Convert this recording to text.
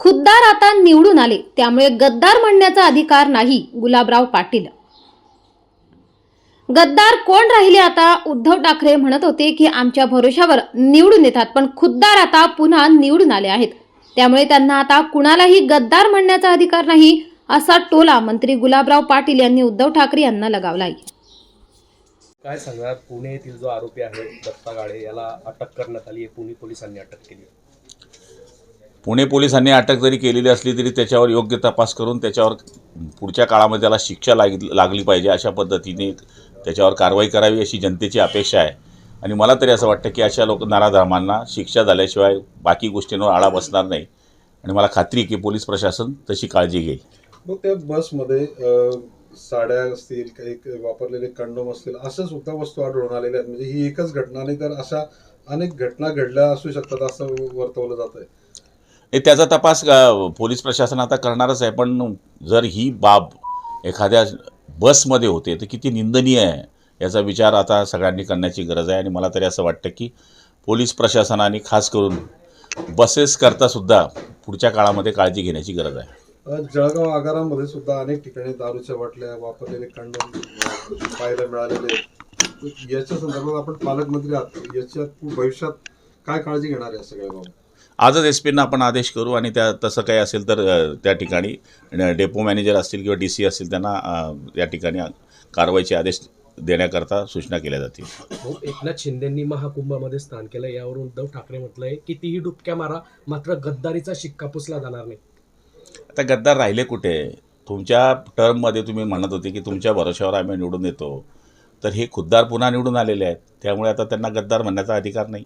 खुद्दार आता निवडून आले. त्यामुळे गद्दार म्हणण्याचा अधिकार नाही गुलाबराव पाटील. गद्दार कोण राहिले आता? उद्धव ठाकरे म्हणत होते की आमच्या भरोशावर निवडून येतात पण खुद्दार आता पुन्हा निवडून आले आहेत. त्यामुळे त्यांना आता कुणालाही गद्दार म्हणण्याचा अधिकार नाही असा टोला मंत्री गुलाबराव पाटील यांनी उद्धव ठाकरे यांना लगावला काय सांगणार? पुणे येथील जो आरोपी आहे दत्ता गाडे याला अटक करण्यात आली आहे. पुणे पोलिसांनी अटक केली आहे. पुणे पोलिसांनी अटक जरी केलेली असली तरी त्याच्यावर योग्य तपास करून त्याच्यावर पुढच्या काळामध्ये त्याला शिक्षा लाग लागली पाहिजे अशा पद्धतीने त्याच्यावर कारवाई करावी अशी जनतेची अपेक्षा आहे. आणि मला तरी असं वाटतं की अशा लोक नाराधर्मांना शिक्षा झाल्याशिवाय बाकी गोष्टींवर आळा बसणार नाही. आणि मला खात्री आहे की पोलीस प्रशासन तशी काळजी घेईल. मग त्या बसमध्ये साड्या असतील काही वापरलेले कंडोम असतील अशा सुद्धा वस्तू आढळून आलेल्या आहेत. म्हणजे ही एकच घटना नाही तर अशा अनेक घटना घडल्या असू शकतात असं वर्तवलं जात आहे हे त्याचा तपास पोलीस प्रशासन आता करणारच आहे पण जर ही बाब एखाद्या बसमध्ये होते तर किती निंदनीय आहे याचा विचार आता सगळ्यांनी करण्याची गरज आहे. आणि मला तरी असं वाटतं की पोलीस प्रशासनाने खास करून बसेस करता सुद्धा पुढच्या काळामध्ये काळजी घेण्याची गरज आहे. जळगाव आगारामध्ये सुद्धा अनेक ठिकाणी दारूच्या बाटल्या वापरलेले कंडम पाहायला मिळालेले याच्या संदर्भात आपण पालकमंत्री आहात. याच्यात भविष्यात काय काळजी घेणार आहे या सगळ्या बाबत? आजच एस पींना आपण आदेश करू आणि त्या तसं काही असेल तर त्या ठिकाणी डेपो मॅनेजर असतील किंवा डी सी असतील त्यांना या ठिकाणी कारवाईचे आदेश देण्याकरता सूचना केल्या जातील. हो एकनाथ शिंदेंनी महाकुंभामध्ये स्थान केलं यावरून उद्धव ठाकरे म्हटलंय कितीही डुबक्या मारा मात्र गद्दारीचा शिक्का पुसला जाणार नाही. आता गद्दार राहिले कुठे? तुमच्या टर्ममध्ये तुम्ही म्हणत होते की तुमच्या भरोशावर आम्ही निवडून येतो तर हे खुद्दार पुन्हा निवडून आलेले आहेत. त्यामुळे आता त्यांना गद्दार म्हणण्याचा अधिकार नाही.